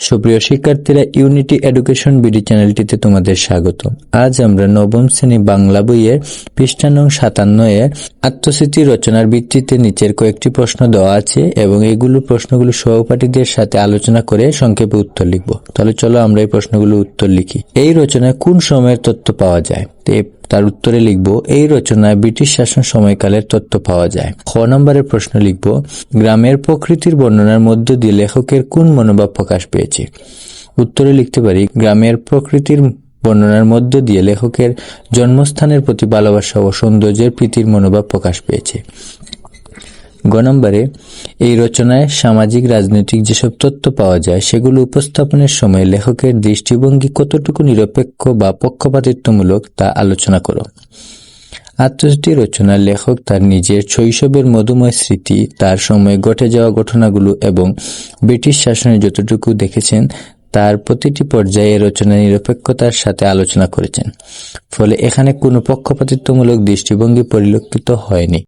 সুপ্রিয় শিক্ষার্থীরা unity education BD চ্যানেলটিতে তোমাদের স্বাগত। আজ আমরা নবম শ্রেণি বাংলা বইয়ের পৃষ্ঠা নং সাতান্ন এর আত্মস্মৃতি রচনার ভিত্তিতে নিচের কয়েকটি প্রশ্ন দেওয়া আছে এবং এগুলো প্রশ্নগুলো সহপাঠীদের সাথে আলোচনা করে সংক্ষেপে উত্তর লিখব। তাহলে চলো আমরা এই প্রশ্নগুলো উত্তর লিখি। এই রচনায় কোন সময়ের তথ্য পাওয়া যায়? তার উত্তরে লিখব, এই রচনায় ব্রিটিশ শাসন সময়কালের তথ্য পাওয়া যায়। খ নম্বরের প্রশ্ন লিখব, গ্রামের প্রকৃতির বর্ণনার মধ্য দিয়ে লেখকের কোন মনোভাব প্রকাশ পেয়েছে? উত্তরে লিখতে পারি, গ্রামের প্রকৃতির বর্ণনার মধ্য দিয়ে লেখকের জন্মস্থানের প্রতি ভালোবাসা ও সৌন্দর্যের প্রীতির মনোভাব প্রকাশ পেয়েছে। গ নম্বরে, এই রচনায় সামাজিক, রাজনৈতিক যেসব তথ্য পাওয়া যায়, সেগুলো উপস্থাপনের সময় লেখকের দৃষ্টিভঙ্গি কতটুকু নিরপেক্ষ বা পক্ষপাতিত্বমূলক তা আলোচনা করো। আত্মস্মৃতি রচনার লেখক তার নিজের শৈশবের মধুময় স্মৃতি, তার সময় ঘটে যাওয়া ঘটনাগুলো এবং ব্রিটিশ শাসনে যতটুকু দেখেছেন, তার প্রতিটি পর্যায়ে রচনা নিরপেক্ষতার সাথে আলোচনা করেছেন। ফলে এখানে কোনো পক্ষপাতিত্বমূলক দৃষ্টিভঙ্গি পরিলক্ষিত হয়নি।